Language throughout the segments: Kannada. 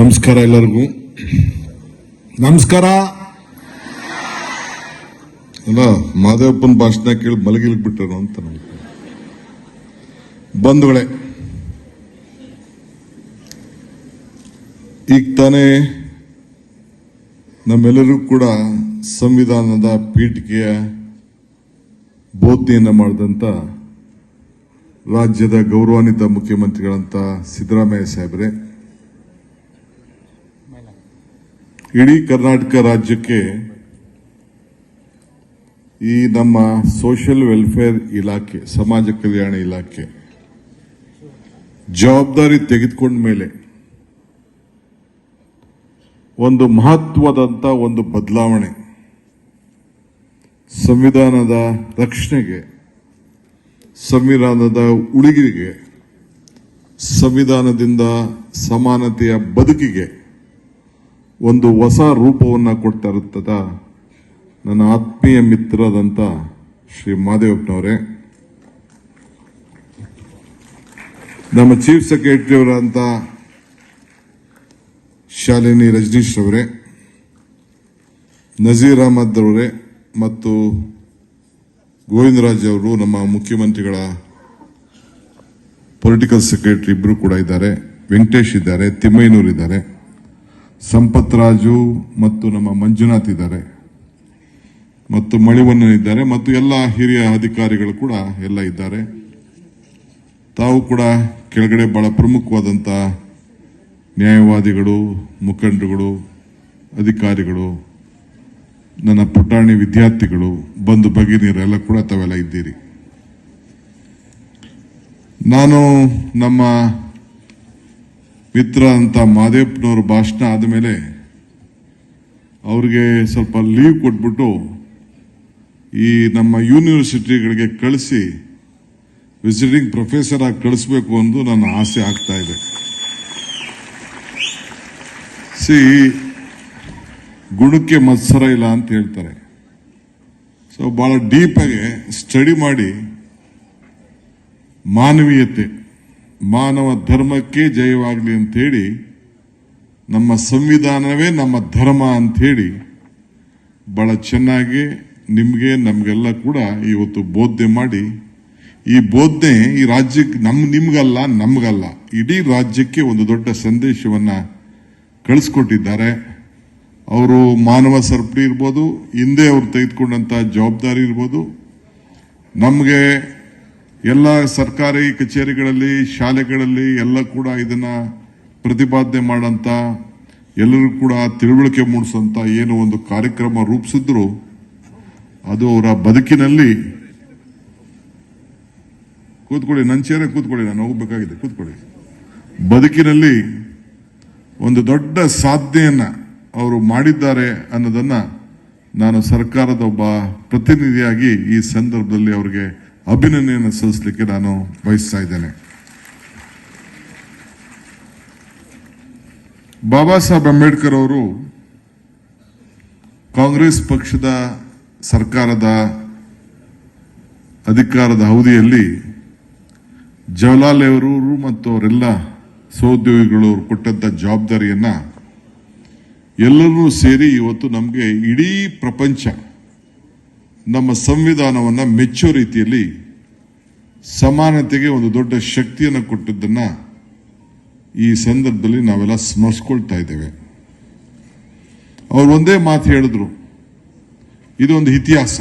ನಮಸ್ಕಾರ ಎಲ್ಲರಿಗೂ. ನಮಸ್ಕಾರ. ಅಲ್ಲ, ಮಾದೇವಪ್ಪನ ಭಾಷಣ ಕೇಳಿ ಮಲಗಿಲಿಕ್ಕೆ ಬಿಟ್ಟರು ಅಂತ ಬಂಧುಗಳೇ, ಈಗ ತಾನೇ ನಮ್ಮೆಲ್ಲರೂ ಕೂಡ ಸಂವಿಧಾನದ ಪೀಠಿಕೆಯ ಬೋಧನೆಯನ್ನು ಮಾಡಿದಂಥ ರಾಜ್ಯದ ಗೌರವಾನ್ವಿತ ಮುಖ್ಯಮಂತ್ರಿಗಳಂತ ಸಿದ್ದರಾಮಯ್ಯ ಸಾಹೇಬ್ರೆ ಇಡೀ ಕರ್ನಾಟಕ ರಾಜ್ಯಕ್ಕೆ ಈ ನಮ್ಮ ಸೋಷಿಯಲ್ ವೆಲ್ಫೇರ್ ಇಲಾಖೆ, ಸಮಾಜ ಕಲ್ಯಾಣ ಇಲಾಖೆ ಜವಾಬ್ದಾರಿ ತೆಗೆದುಕೊಂಡ ಮೇಲೆ ಒಂದು ಮಹತ್ವದಂತ ಒಂದು ಬದಲಾವಣೆ ಸಂವಿಧಾನದ ರಕ್ಷಣೆಗೆ, ಸಂವಿಧಾನದ ಉಳಿಗೆಗೆ, ಸಂವಿಧಾನದಿಂದ ಸಮಾನತೆಯ ಬದುಕಿಗೆ ಒಂದು ಹೊಸ ರೂಪವನ್ನು ಕೊಡ್ತಾ ಇರುತ್ತದ ನನ್ನ ಆತ್ಮೀಯ ಮಿತ್ರದಂತ ಶ್ರೀ ಮಾದೇವಪ್ಪನವರೇ. ನಮ್ಮ ಚೀಫ್ ಸೆಕ್ರೆಟರಿ ಅವರಂತ ಶಾಲಿನಿ ರಜನೀಶ್ ಅವರೇ ನಜೀರ್ ಅಹಮದ್ ಅವರೇ ಮತ್ತು ಗೋವಿಂದರಾಜ್ ಅವರು ನಮ್ಮ ಮುಖ್ಯಮಂತ್ರಿಗಳ ಪೊಲಿಟಿಕಲ್ ಸೆಕ್ರೆಟರಿ ಇಬ್ಬರು ಕೂಡ ಇದ್ದಾರೆ. ವೆಂಕಟೇಶ್ ಇದ್ದಾರೆ, ತಿಮ್ಮಯ್ಯನೂರ್ ಇದ್ದಾರೆ. ಸಂಪತ್ ರಾಜು ಮತ್ತು ನಮ್ಮ ಮಂಜುನಾಥ್ ಇದ್ದಾರೆ. ಮತ್ತು ಮಣಿವಣ್ಣನ್ ಇದ್ದಾರೆ ಮತ್ತು ಎಲ್ಲ ಹಿರಿಯ ಅಧಿಕಾರಿಗಳು ಕೂಡ ಎಲ್ಲ ಇದ್ದಾರೆ. ತಾವು ಕೂಡ ಕೆಳಗಡೆ ಬಹಳ ಪ್ರಮುಖವಾದಂಥ ನ್ಯಾಯವಾದಿಗಳು, ಮುಖಂಡರುಗಳು, ಅಧಿಕಾರಿಗಳು, ನನ್ನ ಪುಟಾಣಿ ವಿದ್ಯಾರ್ಥಿಗಳು, ಬಂಧು ಭಗಿನಿಯರೆಲ್ಲ ಕೂಡ ತಾವೆಲ್ಲ ಇದ್ದೀರಿ. ನಾನು ನಮ್ಮ ಮಿತ್ರ ಅಂತ ಮಾದೇಪ್ಪನವ್ರ ಭಾಷಣ ಆದಮೇಲೆ ಅವ್ರಿಗೆ ಸ್ವಲ್ಪ ಲೀವ್ ಕೊಟ್ಬಿಟ್ಟು ಈ ನಮ್ಮ ಯೂನಿವರ್ಸಿಟಿಗಳಿಗೆ ಕಳಿಸಿ ವಿಸಿಟಿಂಗ್ ಪ್ರೊಫೆಸರ್ ಆಗಿ ಕಳಿಸ್ಬೇಕು ಎಂದು ನನ್ನ ಆಸೆ ಆಗ್ತಾ ಇದೆ. ಸಿ, ಗುಣಕ್ಕೆ ಮತ್ಸರ ಇಲ್ಲ ಅಂತ ಹೇಳ್ತಾರೆ. ಸೊ ಭಾಳ ಡೀಪಾಗಿ ಸ್ಟಡಿ ಮಾಡಿ ಮಾನವೀಯತೆ. ಮಾನವ ಧರ್ಮಕ್ಕೆ ಜಯವಾಗಲಿ ಅಂತ ಹೇಳಿ ನಮ್ಮ ಸಂವಿಧಾನವೇ ನಮ್ಮ ಧರ್ಮ ಹೇಳಿ ಬಹಳ ಚೆನ್ನಾಗಿ ನಿಮಗೆ, ನಮಗೆಲ್ಲ ಕೂಡ ಇವತ್ತು ಬೋಧನೆ ಮಾಡಿ. ಈ ಬೋಧನೆ ಈ ರಾಜ್ಯಕ್ಕೆ ನಮ್ಮ ನಿಮ್ಗಲ್ಲ, ನಮಗಲ್ಲ, ಇಡೀ ರಾಜ್ಯಕ್ಕೆ ಒಂದು ದೊಡ್ಡ ಸಂದೇಶವನ್ನು ಕಳಿಸ್ಕೊಟ್ಟಿದ್ದಾರೆ. ಅವರು ಮಾನವ ಸರಪಳಿ ಇರ್ಬೋದು, ಹಿಂದೆ ಅವರು ತೆಗೆದುಕೊಂಡಂಥ ಜವಾಬ್ದಾರಿ ಇರ್ಬೋದು. ನಮಗೆ ಎಲ್ಲ ಸರ್ಕಾರಿ ಕಚೇರಿಗಳಲ್ಲಿ, ಶಾಲೆಗಳಲ್ಲಿ ಎಲ್ಲ ಕೂಡ ಇದನ್ನ ಪ್ರತಿಪಾದನೆ ಮಾಡಂತ, ಎಲ್ಲರೂ ಕೂಡ ತಿಳುವಳಿಕೆ ಮೂಡಿಸಂತ ಏನು ಒಂದು ಕಾರ್ಯಕ್ರಮ ರೂಪಿಸಿದ್ರು. ಅದು ಅವರ ಬದುಕಿನಲ್ಲಿ. ಕೂತ್ಕೊಳ್ಳಿ ನನ್ನ ಚೇರೆ ಕೂತ್ಕೊಳ್ಳಿ, ನಾನು ಹೋಗ್ಬೇಕಾಗಿದೆ, ಕೂತ್ಕೊಳ್ಳಿ. ಬದುಕಿನಲ್ಲಿ ಒಂದು ದೊಡ್ಡ ಸಾಧನೆಯನ್ನ ಅವರು ಮಾಡಿದ್ದಾರೆ ಅನ್ನೋದನ್ನ ನಾನು ಸರ್ಕಾರದ ಒಬ್ಬ ಪ್ರತಿನಿಧಿಯಾಗಿ ಈ ಸಂದರ್ಭದಲ್ಲಿ ಅವರಿಗೆ ಅಭಿನಂದನೆಯನ್ನು ಸಲ್ಲಿಸಲಿಕ್ಕೆ ನಾನು ಬಯಸ್ತಾ ಇದ್ದೇನೆ ಬಾಬಾ ಸಾಹೇಬ್ ಅಂಬೇಡ್ಕರ್ ಅವರು ಕಾಂಗ್ರೆಸ್ ಪಕ್ಷದ ಸರ್ಕಾರದ ಅಧಿಕಾರದ ಅವಧಿಯಲ್ಲಿ ಜವಹರ್ಲಾಲ್ ನೆಹರು ಮತ್ತು ಅವರೆಲ್ಲ ಸಹೋದ್ಯೋಗಿಗಳು ಕೊಟ್ಟಂಥ ಜವಾಬ್ದಾರಿಯನ್ನು ಜವಾಬ್ದಾರಿಯನ್ನ ಎಲ್ಲರೂ ಸೇರಿ ಇವತ್ತು ನಮಗೆ ಇಡೀ ಪ್ರಪಂಚ ನಮ್ಮ ಸಂವಿಧಾನವನ್ನು ಮೆಚ್ಚೋ ರೀತಿಯಲ್ಲಿ ಸಮಾನತೆಗೆ ಒಂದು ದೊಡ್ಡ ಶಕ್ತಿಯನ್ನು ಕೊಟ್ಟಿದ್ದನ್ನು ಈ ಸಂದರ್ಭದಲ್ಲಿ ನಾವೆಲ್ಲ ಸ್ಮರಿಸ್ಕೊಳ್ತಾ ಇದ್ದೇವೆ. ಅವರು ಒಂದೇ ಮಾತು ಹೇಳಿದ್ರು. ಇದೊಂದು ಇತಿಹಾಸ.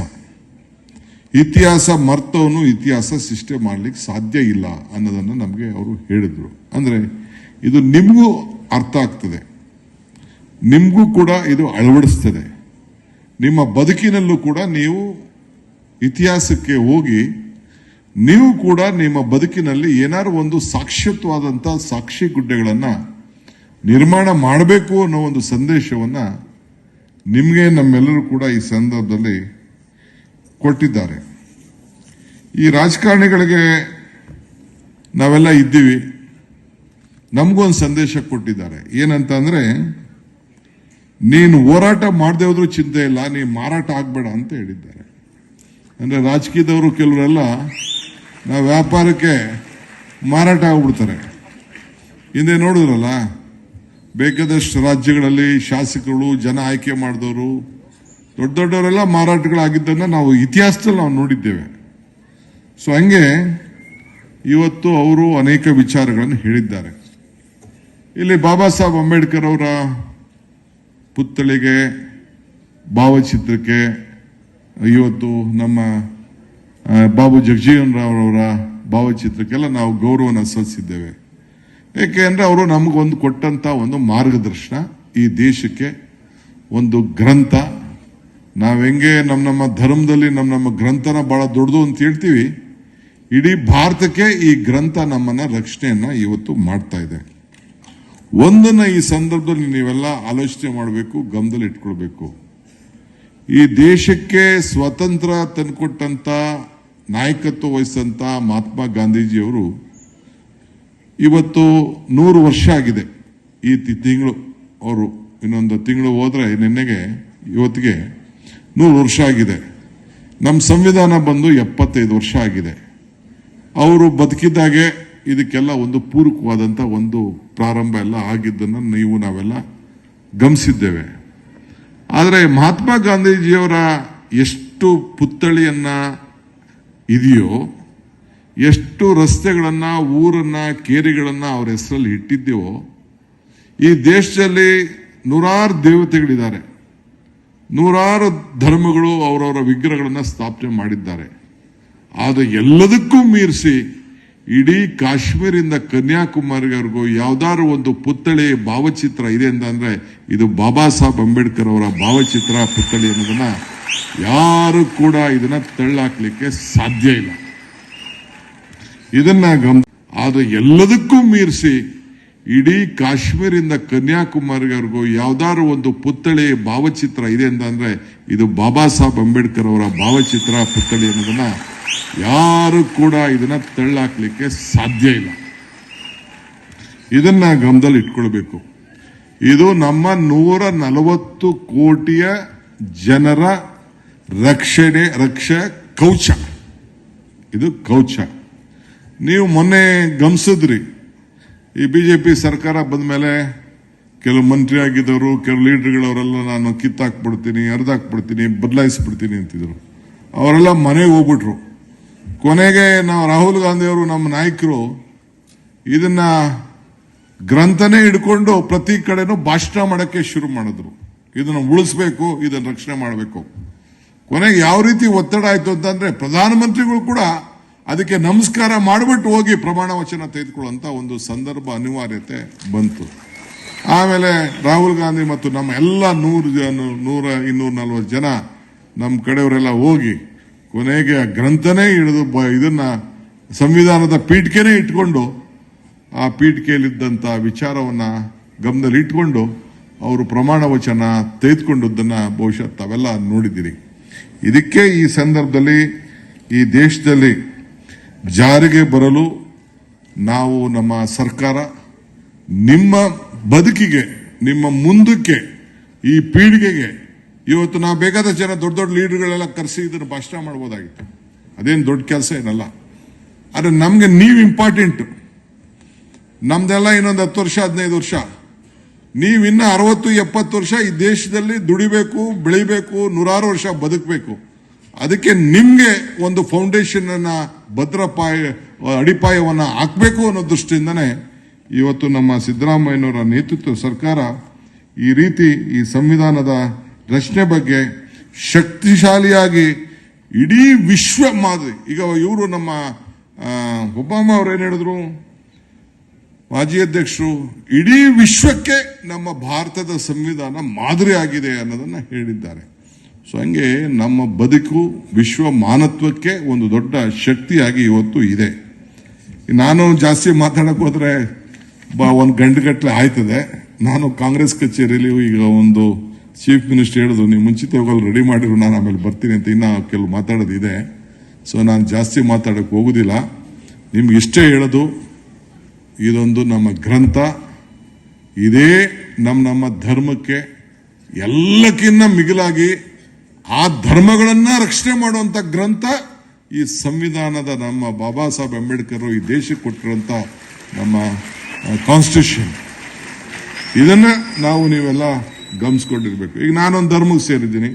ಇತಿಹಾಸ ಮರ್ತವನು ಇತಿಹಾಸ ಸೃಷ್ಟಿ ಮಾಡಲಿಕ್ಕೆ ಸಾಧ್ಯ ಇಲ್ಲ ಅನ್ನೋದನ್ನು ನಮಗೆ ಅವರು ಹೇಳಿದರು. ಅಂದರೆ ಇದು ನಿಮಗೂ ಅರ್ಥ ಆಗ್ತದೆ. ನಿಮಗೂ ಕೂಡ ಇದು ಅಳವಡಿಸ್ತದೆ. ನಿಮ್ಮ ಬದುಕಿನಲ್ಲೂ ಕೂಡ ನೀವು ಇತಿಹಾಸಕ್ಕೆ ಹೋಗಿ, ನೀವು ಕೂಡ ನಿಮ್ಮ ಬದುಕಿನಲ್ಲಿ ಏನಾದ್ರು ಒಂದು ಸಾಕ್ಷ್ಯತ್ವಾದಂಥ ಸಾಕ್ಷಿ ಗುಡ್ಡೆಗಳನ್ನು ನಿರ್ಮಾಣ ಮಾಡಬೇಕು ಅನ್ನೋ ಒಂದು ಸಂದೇಶವನ್ನ ನಿಮಗೆ ನಮ್ಮೆಲ್ಲರೂ ಕೂಡ ಈ ಸಂದರ್ಭದಲ್ಲಿ ಕೊಟ್ಟಿದ್ದಾರೆ. ಈ ರಾಜಕಾರಣಿಗಳಿಗೆ ನಾವೆಲ್ಲ ಇದ್ದೀವಿ. ನಮಗೂ ಒಂದು ಸಂದೇಶ ಕೊಟ್ಟಿದ್ದಾರೆ. ಏನಂತ ಅಂದ್ರೆ ನೀನು ಹೋರಾಟ ಮಾಡದೆ ಹೋದ್ರೂ ಚಿಂತೆ ಇಲ್ಲ ನೀನು ಮಾರಾಟ ಆಗಬೇಡ ಅಂತ ಹೇಳಿದ್ದಾರೆ. ಅಂದ್ರೆ ರಾಜಕೀಯದವರು ಕೆಲವರೆಲ್ಲ ನಾವು ವ್ಯಾಪಾರಕ್ಕೆ ಮಾರಾಟ ಆಗ್ಬಿಡ್ತಾರೆ. ಹಿಂದೆ ನೋಡಿದ್ರಲ್ಲ, ಬೇಕಾದಷ್ಟು ರಾಜ್ಯಗಳಲ್ಲಿ ಶಾಸಕರು, ಜನ ಆಯ್ಕೆ ಮಾಡಿದವರು, ದೊಡ್ಡ ದೊಡ್ಡವರೆಲ್ಲ ಮಾರಾಟಗಳಾಗಿದ್ದನ್ನು ನಾವು ಇತಿಹಾಸದಲ್ಲಿ ನಾವು ನೋಡಿದ್ದೇವೆ. ಸೊ ಹಂಗೆ ಇವತ್ತು ಅವರು ಅನೇಕ ವಿಚಾರಗಳನ್ನು ಹೇಳಿದ್ದಾರೆ. ಇಲ್ಲಿ ಬಾಬಾ ಸಾಹೇಬ್ ಅಂಬೇಡ್ಕರ್ ಅವರ ಪುತ್ಥಳಿಗೆ, ಭಾವಚಿತ್ರಕ್ಕೆ ಇವತ್ತು ನಮ್ಮ ಬಾಬು ಜಗಜೀವನ್ ರಾವ್ ಅವರ ಭಾವಚಿತ್ರಕ್ಕೆಲ್ಲ ನಾವು ಗೌರವನ ಸಲ್ಲಿಸಿದ್ದೇವೆ. ಏಕೆಂದ್ರೆ ಅವರು ನಮಗೊಂದು ಕೊಟ್ಟಂತ ಒಂದು ಮಾರ್ಗದರ್ಶನ ಈ ದೇಶಕ್ಕೆ, ಒಂದು ಗ್ರಂಥ. ನಾವು ಹೆಂಗೆ ನಮ್ಮ ನಮ್ಮ ಧರ್ಮದಲ್ಲಿ ನಮ್ಮ ನಮ್ಮ ಗ್ರಂಥನ ಬಹಳ ದೊಡ್ಡದು ಅಂತ ಹೇಳ್ತೀವಿ, ಇಡೀ ಭಾರತಕ್ಕೆ ಈ ಗ್ರಂಥ ನಮ್ಮನ್ನ ರಕ್ಷಣೆಯನ್ನು ಇವತ್ತು ಮಾಡ್ತಾ ಇದೆ. ಒಂದನ್ನ ಈ ಸಂದರ್ಭದಲ್ಲಿ ನೀವೆಲ್ಲ ಆಲೋಚನೆ ಮಾಡಬೇಕು, ಗಮನದಲ್ಲಿ ಇಟ್ಕೊಳ್ಬೇಕು. ಈ ದೇಶಕ್ಕೆ ಸ್ವತಂತ್ರ ತಂದುಕೊಟ್ಟಂತ, ನಾಯಕತ್ವ ವಹಿಸಂತ ಮಹಾತ್ಮ ಗಾಂಧೀಜಿಯವರು ಇವತ್ತು ನೂರು ವರ್ಷ ಆಗಿದೆ. ಈ ತಿಂಗಳು, ಅವರು ಇನ್ನೊಂದು ತಿಂಗಳು ಹೋದರೆ ನಿನ್ನೆಗೆ, ಇವತ್ತಿಗೆ ನೂರು ವರ್ಷ ಆಗಿದೆ. ನಮ್ಮ ಸಂವಿಧಾನ ಬಂದು ಎಪ್ಪತ್ತೈದು ವರ್ಷ ಆಗಿದೆ. ಅವರು ಬದುಕಿದ್ದಾಗೆ ಇದಕ್ಕೆಲ್ಲ ಒಂದು ಪೂರಕವಾದಂಥ ಒಂದು ಪ್ರಾರಂಭ ಎಲ್ಲ ಆಗಿದ್ದನ್ನು ನೀವು ನಾವೆಲ್ಲ ಗಮನಿಸಿದ್ದೇವೆ. ಆದರೆ ಮಹಾತ್ಮ ಗಾಂಧೀಜಿಯವರ ಎಷ್ಟು ಪುತ್ಥಳಿಯನ್ನು ಇದೆಯೋ, ಎಷ್ಟು ರಸ್ತೆಗಳನ್ನ, ಊರನ್ನ, ಕೇರಿಗಳನ್ನ ಅವ್ರ ಹೆಸರಲ್ಲಿ ಇಟ್ಟಿದ್ದೇವೋ, ಈ ದೇಶದಲ್ಲಿ ನೂರಾರು ದೇವತೆಗಳಿದ್ದಾರೆ. ನೂರಾರು ಧರ್ಮಗಳು ಅವರವರ ವಿಗ್ರಹಗಳನ್ನು ಸ್ಥಾಪನೆ ಮಾಡಿದ್ದಾರೆ. ಆದರೆ ಎಲ್ಲದಕ್ಕೂ ಮೀರಿಸಿ ಇಡೀ ಕಾಶ್ಮೀರಿಂದ ಕನ್ಯಾಕುಮಾರಿವರೆಗೂ ಯಾವ್ದಾದ್ರು ಒಂದು ಪುತ್ಥಳಿ ಭಾವಚಿತ್ರ ಇದೆ ಅಂತಂದ್ರೆ ಇದು ಬಾಬಾ ಸಾಹೇಬ್ ಅಂಬೇಡ್ಕರ್ ಅವರ ಭಾವಚಿತ್ರ ಪುತ್ಥಳಿ ಅನ್ನೋದನ್ನ ಯಾರು ಕೂಡ ಇದನ್ನ ತಳ್ಳಾಕ್ಲಿಕ್ಕೆ ಸಾಧ್ಯ ಇಲ್ಲ. ಇದನ್ನ ಗಮ ಆದ್ರೆ ಎಲ್ಲದಕ್ಕೂ ಮೀರಿಸಿ ಇಡೀ ಕಾಶ್ಮೀರಿಂದ ಕನ್ಯಾಕುಮಾರಿವರೆಗೂ ಯಾವ್ದಾದ್ರು ಒಂದು ಪುತ್ಥಳಿ ಭಾವಚಿತ್ರ ಇದೆ ಅಂತಂದ್ರೆ ಇದು ಬಾಬಾ ಸಾಹೇಬ್ ಅಂಬೇಡ್ಕರ್ ಅವರ ಭಾವಚಿತ್ರ ಪುತ್ಥಳಿ ಅನ್ನೋದನ್ನ ಯಾರು ಕೂಡ ಇದನ್ನ ತಳ್ಳಾಕ್ಲಿಕ್ಕೆ ಸಾಧ್ಯ ಇಲ್ಲ. ಇದನ್ನ ಗಮನದಲ್ಲಿ ಇಟ್ಕೊಳ್ಬೇಕು. ಇದು ನಮ್ಮ ನೂರ ನಲವತ್ತು ಕೋಟಿಯ ಜನರ ರಕ್ಷಣೆ, ರಕ್ಷ ಕೌಚ. ಇದು ಕೌಚ. ನೀವು ಮೊನ್ನೆ ಗಮನಿಸಿದ್ರಿ, ಈ ಬಿಜೆಪಿ ಸರ್ಕಾರ ಬಂದ ಮೇಲೆ ಕೆಲವು ಮಂತ್ರಿ ಆಗಿದ್ದವರು, ಕೆಲವು ಲೀಡರ್ಗಳವರೆಲ್ಲ ನಾನು ಕಿತ್ತಾಕ್ಬಿಡ್ತೀನಿ ಅರ್ದಾಕ್ಬಿಡ್ತೀನಿ ಬದಲಾಯಿಸ್ಬಿಡ್ತೀನಿ ಅಂತಿದ್ರು. ಅವರೆಲ್ಲ ಮನೆಗೆ ಹೋಗ್ಬಿಟ್ರು. ಕೊನೆಗೆ ನಾವು ರಾಹುಲ್ ಗಾಂಧಿ ಅವರು ನಮ್ಮ ನಾಯಕರು ಇದನ್ನ ಗ್ರಂಥನೇ ಹಿಡ್ಕೊಂಡು ಪ್ರತಿ ಕಡೆನೂ ಭಾಷಣ ಮಾಡಕ್ಕೆ ಶುರು ಮಾಡಿದ್ರು. ಇದನ್ನ ಉಳಿಸ್ಬೇಕು, ಇದನ್ನ ರಕ್ಷಣೆ ಮಾಡಬೇಕು. ಕೊನೆಗೆ ಯಾವ ರೀತಿ ಒತ್ತಡ ಆಯ್ತು ಅಂತಂದ್ರೆ ಪ್ರಧಾನಮಂತ್ರಿಗಳು ಕೂಡ ಅದಕ್ಕೆ ನಮಸ್ಕಾರ ಮಾಡಿಬಿಟ್ಟು ಹೋಗಿ ಪ್ರಮಾಣ ವಚನ ತೆಗೆದುಕೊಳ್ಳುವಂತ ಒಂದು ಸಂದರ್ಭ ಅನಿವಾರ್ಯತೆ ಬಂತು. ಆಮೇಲೆ ರಾಹುಲ್ ಗಾಂಧಿ ಮತ್ತು ನಮ್ಮ ಎಲ್ಲ ನೂರು ಜನ, ನೂರ ಇನ್ನೂರ ನಲ್ವತ್ತು ಜನ ನಮ್ಮ ಕಡೆಯವರೆಲ್ಲ ಹೋಗಿ ಕೊನೆಗೆ ಆ ಗ್ರಂಥನೇ ಹಿಡಿದು ಇದನ್ನ ಸಂವಿಧಾನದ ಪೀಠಿಕೆನೇ ಇಟ್ಕೊಂಡು ಆ ಪೀಠಿಕೆಯಲ್ಲಿದ್ದಂಥ ವಿಚಾರವನ್ನ ಗಮನದಲ್ಲಿ ಇಟ್ಕೊಂಡು ಅವರು ಪ್ರಮಾಣ ವಚನ ತೆಗೆದುಕೊಂಡದ್ದನ್ನು ಬಹುಶಃ ತಾವೆಲ್ಲ ನೋಡಿದ್ದೀರಿ. ಇದಕ್ಕೆ ಈ ಸಂದರ್ಭದಲ್ಲಿ ಈ ದೇಶದಲ್ಲಿ ಜಾರಿಗೆ ಬರಲು ನಾವು ನಮ್ಮ ಸರ್ಕಾರ ನಿಮ್ಮ ಬದುಕಿಗೆ, ನಿಮ್ಮ ಮುಂದಕ್ಕೆ ಈ ಪೀಳಿಗೆಗೆ ಇವತ್ತು ನಾವು ಬೇಕಾದ ಜನ ದೊಡ್ಡ ದೊಡ್ಡ ಲೀಡರ್ಗಳೆಲ್ಲ ಕರೆಸಿ ಇದನ್ನು ಭಾಷಣ ಮಾಡ್ಬೋದಾಗಿತ್ತು. ಅದೇನು ದೊಡ್ಡ ಕೆಲಸ ಏನಲ್ಲ. ಆದರೆ ನಮಗೆ ನೀವು ಇಂಪಾರ್ಟೆಂಟು. ನಮ್ದೆಲ್ಲ ಇನ್ನೊಂದು ಹತ್ತು ವರ್ಷ, ಹದಿನೈದು ವರ್ಷ. ನೀವಿನ್ನ ಅರವತ್ತು, ಎಪ್ಪತ್ತು ವರ್ಷ ಈ ದೇಶದಲ್ಲಿ ದುಡಿಬೇಕು, ಬೆಳಿಬೇಕು, ನೂರಾರು ವರ್ಷ ಬದುಕಬೇಕು. ಅದಕ್ಕೆ ನಿಮಗೆ ಒಂದು ಫೌಂಡೇಶನ್ ಅನ್ನ, ಭದ್ರಪಾಯ, ಅಡಿಪಾಯವನ್ನು ಹಾಕಬೇಕು ಅನ್ನೋ ದೃಷ್ಟಿಯಿಂದನೇ ಇವತ್ತು ನಮ್ಮ ಸಿದ್ದರಾಮಯ್ಯನವರ ನೇತೃತ್ವ ಸರ್ಕಾರ ಈ ರೀತಿ ಈ ಸಂವಿಧಾನದ ರಚನೆ ಬಗ್ಗೆ ಶಕ್ತಿಶಾಲಿಯಾಗಿ ಇಡೀ ವಿಶ್ವ ಮಾದರಿ, ಈಗ ಇವರು ನಮ್ಮ ಒಬ್ಬಾಮ್ಮ ಅವ್ರು ಏನು ಹೇಳಿದ್ರು? ಮಾಜಿ ಅಧ್ಯಕ್ಷರು, ಇಡೀ ವಿಶ್ವಕ್ಕೆ ನಮ್ಮ ಭಾರತದ ಸಂವಿಧಾನ ಮಾದರಿ ಆಗಿದೆ ಅನ್ನೋದನ್ನ ಹೇಳಿದ್ದಾರೆ. ಸೊ ಹಂಗೆ ನಮ್ಮ ಬದುಕು, ವಿಶ್ವ ಮಾನತ್ವಕ್ಕೆ ಒಂದು ದೊಡ್ಡ ಶಕ್ತಿಯಾಗಿ ಇವತ್ತು ಇದೆ. ನಾನು ಜಾಸ್ತಿ ಮಾತಾಡಕ್ಕೆ ಹೋದ್ರೆ ಒಂದು ಗಂಟೆಗಟ್ಟಲೆ ಆಯ್ತದೆ. ನಾನು ಕಾಂಗ್ರೆಸ್ ಕಚೇರಿಯಲ್ಲಿ ಈಗ ಒಂದು ಚೀಫ್ ಮಿನಿಸ್ಟರ್ ಹೇಳಿದ್ರು, ನೀವು ಮುಂಚಿತವಾಗಿ ರೆಡಿ ಮಾಡಿರು, ನಾನು ಆಮೇಲೆ ಬರ್ತೀನಿ ಅಂತ ಇನ್ನ ಕೆಲವು ಮಾತಾಡೋದಿದೆ ಸೊ ನಾನು ಜಾಸ್ತಿ ಮಾತಾಡೋಕ್ಕೆ ಹೋಗೋದಿಲ್ಲ. ನಿಮ್ಗೆ ಇಷ್ಟೇ ಹೇಳೋದು, ಇದೊಂದು ನಮ್ಮ ಗ್ರಂಥ. ಇದೇ ನಮ್ಮ ನಮ್ಮ ಧರ್ಮಕ್ಕೆ ಎಲ್ಲಕ್ಕಿಂತ ಮಿಗಿಲಾಗಿ ಆ ಧರ್ಮಗಳನ್ನು ರಕ್ಷಣೆ ಮಾಡುವಂತ ಗ್ರಂಥ ಈ ಸಂವಿಧಾನದ ನಮ್ಮ ಬಾಬಾ ಸಾಹೇಬ್ ಅಂಬೇಡ್ಕರ್ ಈ ದೇಶಕ್ಕೆ ಕೊಟ್ಟಿರುವಂತ ನಮ್ಮ ಕಾನ್ಸ್ಟಿಟ್ಯೂಷನ್ ಇದನ್ನ ನಾವು ನೀವೆಲ್ಲ ಗಮನಿಸ್ಕೊಂಡಿರ್ಬೇಕು. ಈಗ ನಾನೊಂದು ಧರ್ಮಕ್ಕೆ ಸೇರಿದ್ದೀನಿ.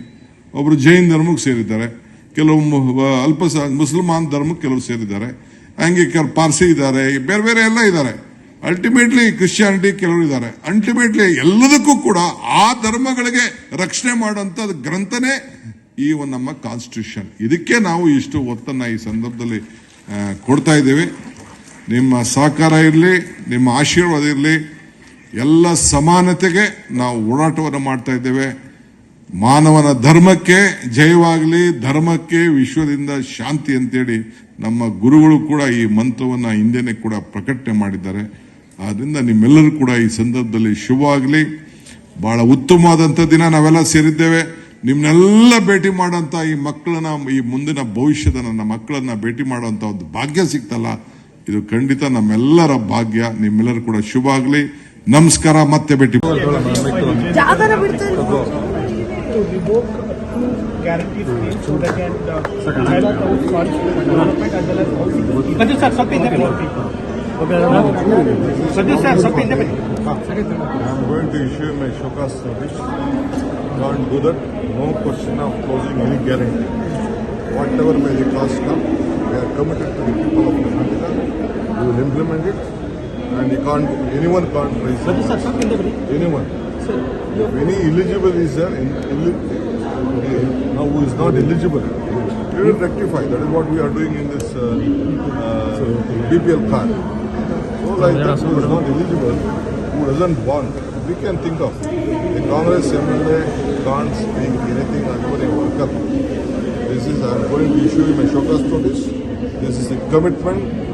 ಒಬ್ರು ಜೈನ್ ಧರ್ಮಕ್ಕೆ ಸೇರಿದ್ದಾರೆ. ಕೆಲವು ಅಲ್ಪಸ ಅಲ್ಪ ಮುಸಲ್ಮಾನ್ ಧರ್ಮಕ್ಕೆ ಕೆಲವರು ಸೇರಿದ್ದಾರೆ. ಹಂಗೆ ಕೆಲವು ಪಾರ್ಸಿ ಇದ್ದಾರೆ, ಬೇರೆ ಬೇರೆ ಎಲ್ಲ ಇದ್ದಾರೆ. ಅಲ್ಟಿಮೇಟ್ಲಿ ಕ್ರಿಶ್ಚಿಯಾನಿಟಿ ಕೆಲವರು ಇದ್ದಾರೆ. ಅಲ್ಟಿಮೇಟ್ಲಿ ಎಲ್ಲದಕ್ಕೂ ಕೂಡ ಆ ಧರ್ಮಗಳಿಗೆ ರಕ್ಷಣೆ ಮಾಡುವಂಥ ಗ್ರಂಥನೇ ಈ ಒಂದು ನಮ್ಮ ಕಾನ್ಸ್ಟಿಟ್ಯೂಷನ್ ಇದಕ್ಕೆ ನಾವು ಇಷ್ಟು ಒತ್ತನ್ನ ಈ ಸಂದರ್ಭದಲ್ಲಿ ಕೊಡ್ತಾ ಇದ್ದೇವೆ. ನಿಮ್ಮ ಸಹಕಾರ ಇರಲಿ, ನಿಮ್ಮ ಆಶೀರ್ವಾದ ಇರಲಿ. ಎಲ್ಲ ಸಮಾನತೆಗೆ ನಾವು ಓಡಾಟವನ್ನು ಮಾಡ್ತಾ ಇದ್ದೇವೆ. ಮಾನವನ ಧರ್ಮಕ್ಕೆ ಜಯವಾಗಲಿ, ಧರ್ಮಕ್ಕೆ ವಿಶ್ವದಿಂದ ಶಾಂತಿ ಅಂತೇಳಿ ನಮ್ಮ ಗುರುಗಳು ಕೂಡ ಈ ಮಂತ್ರವನ್ನು ಹಿಂದೆನೆ ಕೂಡ ಪ್ರಕಟಣೆ ಮಾಡಿದ್ದಾರೆ. ಆದ್ದರಿಂದ ನಿಮ್ಮೆಲ್ಲರೂ ಕೂಡ ಈ ಸಂದರ್ಭದಲ್ಲಿ ಶುಭವಾಗಲಿ. ಬಹಳ ಉತ್ತಮವಾದಂಥ ದಿನ ನಾವೆಲ್ಲ ಸೇರಿದ್ದೇವೆ. ನಿಮ್ಮನ್ನೆಲ್ಲ ಭೇಟಿ ಮಾಡೋಂಥ ಈ ಮಕ್ಕಳನ್ನ, ಈ ಮುಂದಿನ ಭವಿಷ್ಯದ ನನ್ನ ಮಕ್ಕಳನ್ನ ಭೇಟಿ ಮಾಡುವಂಥ ಒಂದು ಭಾಗ್ಯ ಸಿಗ್ತಲ್ಲ ಇದು ಖಂಡಿತ ನಮ್ಮೆಲ್ಲರ ಭಾಗ್ಯ. ನಿಮ್ಮೆಲ್ಲರೂ ಕೂಡ ಶುಭ ನಮಸ್ಕಾರ ಮತ್ತೆ ಭೇಟಿ ಜಾಗನ ಬಿಡ್ತಾರೆ to revoke two guarantees claim so that can uh, help out funds for development as well as housing. Sadhu sir, ಸ್ವಲ್ಪ ಹಿಂದೆ ಬನ್ನಿ. Sadhu sir, ಸ್ವಲ್ಪ ಹಿಂದೆ ಬನ್ನಿ. I'm going to issue my showcase notice. Can't do that. No question of closing any guarantee. Whatever may the cost come, we are committed to the people of Karnataka. We will implement it, and you can't, anyone can't raise it. Anyone. Sir, if any eligible is there, in, in, now who is not eligible, we will rectify. That is what we are doing in this uh, uh, BPL card. So like that who is not eligible, who doesn't want, we can think of. The Congress MLA can't speak anything until a World welcome. This is, I am going to issue him a showcase notice. This is a commitment